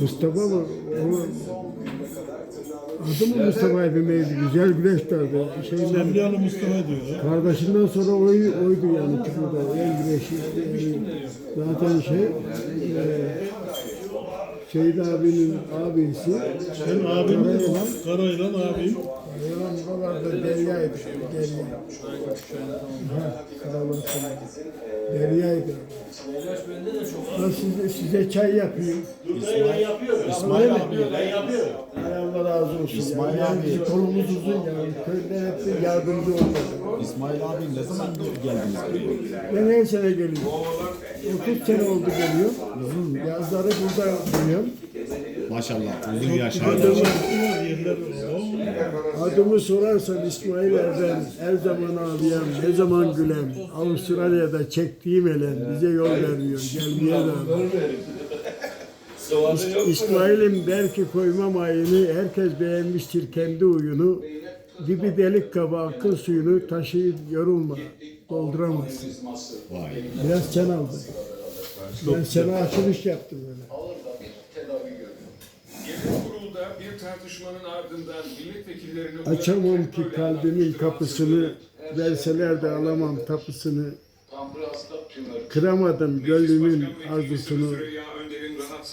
Mustafa mı? O, adı mı Mustafa'ydı neydi? Güzel güneş derdi. Şeyden, Semliyalı Mustafa diyor. kardeşinden sonra oy, oydu yani Kıbrıs'ta. En güneşi. Zaten şey, e, Şehit abinin abisi. Sen abim. Karaylan abim. Yalan buralarda deryaydı. Derya. Kravatını. Deryaydı. Ben size, size çay yapayım. İsmail abi. Hay Allah razı olsun. İsmail yani, abi. bizim kolumuz uzun yani. Köyden hep yardımcı olmadı. İsmail abi ne zaman geldiniz buraya? Ben her sene geliyorum. 30 sene oldu geliyorum. Yazları burada duruyorum. Maşallah uzun. Adımı, Yerler. Adımı sorarsan İsmail Erden, her zaman ağlayan, ne zaman gülen, Avustralya'da çektiğim elen bize yol vermiyor, gelmeye rağmen. İs- İsmail'im belki koymam ayını, herkes beğenmiştir kendi uyunu. Dibi delik kaba akıl suyunu taşıyıp yorulma, dolduramazsın. Biraz sen aldın. Ben sana açılış yaptım böyle. Kurulda bir tartışmanın ardından milletvekillerini Açamam ki kalbimin kapısını, verseler de alamam tapısını. Kıramadım gönlümün arzusunu.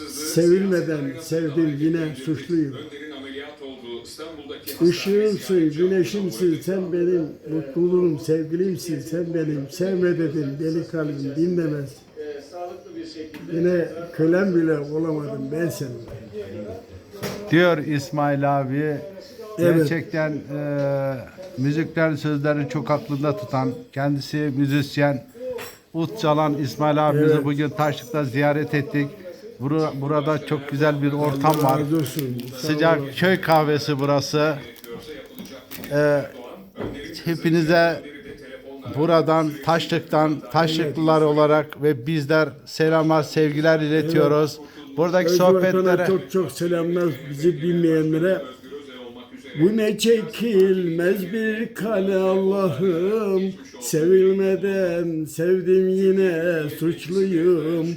Sevilmeden sevdim yine suçluyum. Önder'in ameliyat olduğu İstanbul'daki Işığımsın, güneşimsin, sen benim mutluluğum, sevgilimsin, sen benim. Sevme dedim, deli kalbim dinlemez. Yine kölem bile olamadım ben senin. Diyor İsmail abi. Evet. Gerçekten e, müziklerin sözlerini çok aklında tutan, kendisi müzisyen, ut çalan İsmail abimizi Evet. bugün Taşlık'ta ziyaret ettik. Bura- burada çok güzel bir ortam var. Sıcak köy kahvesi burası. E, hepinize buradan Taşlık'tan Taşlıklılar olarak ve bizler selamlar, sevgiler iletiyoruz. Buradaki sohbetlere çok çok selamlar bizi bilmeyenlere. Bu ne çekilmez bir kale Allah'ım Sevilmeden sevdim yine suçluyum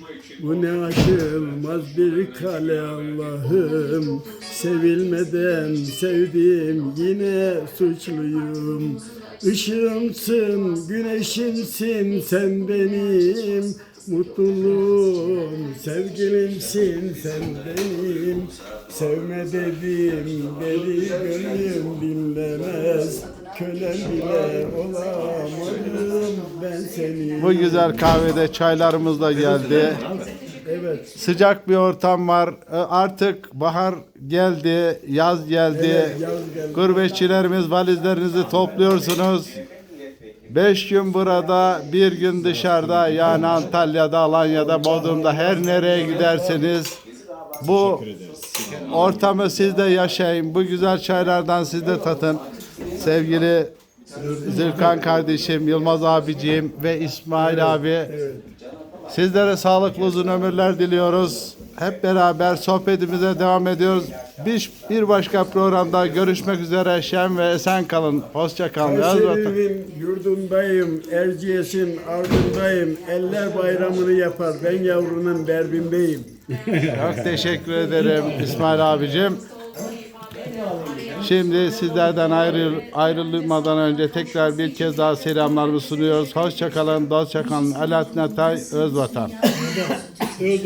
Bu ne aşılmaz bir kale Allah'ım Sevilmeden sevdim yine suçluyum Işığımsın, güneşimsin sen benim. Mutluluğum, sevgilimsin sen benim. Sevme dedim, deli gönlüm dinlemez. Kölem bile olamadım ben seni bu güzel kahvede çaylarımız da geldi. Evet, Sıcak bir ortam var. E, Artık bahar geldi, yaz geldi. Evet, yaz geldi. Gurbetçilerimiz valizlerinizi topluyorsunuz. Beş gün burada, bir gün dışarıda yani Antalya'da, Alanya'da, Bodrum'da her nereye giderseniz bu ortamı siz de yaşayın. Bu güzel çaylardan siz de tatın. Sevgili Zülkan kardeşim, Yılmaz abiciğim ve İsmail abi. Sizlere sağlıklı uzun ömürler diliyoruz. Hep beraber sohbetimize devam ediyoruz. Bir, bir başka programda görüşmek üzere. Şen ve esen kalın. Hoşça kalın. Kayseri'nin yurdundayım, Erciyes'in ardındayım Eller bayramını yapar, ben yavrunun derdindeyim Çok teşekkür ederim İsmail abicim. Şimdi sizlerden ayrıl, ayrılmadan önce tekrar bir kez daha selamlarımı sunuyoruz. Hoşça kalın, dostça kalın. Alaaddin Atay, Özvatan.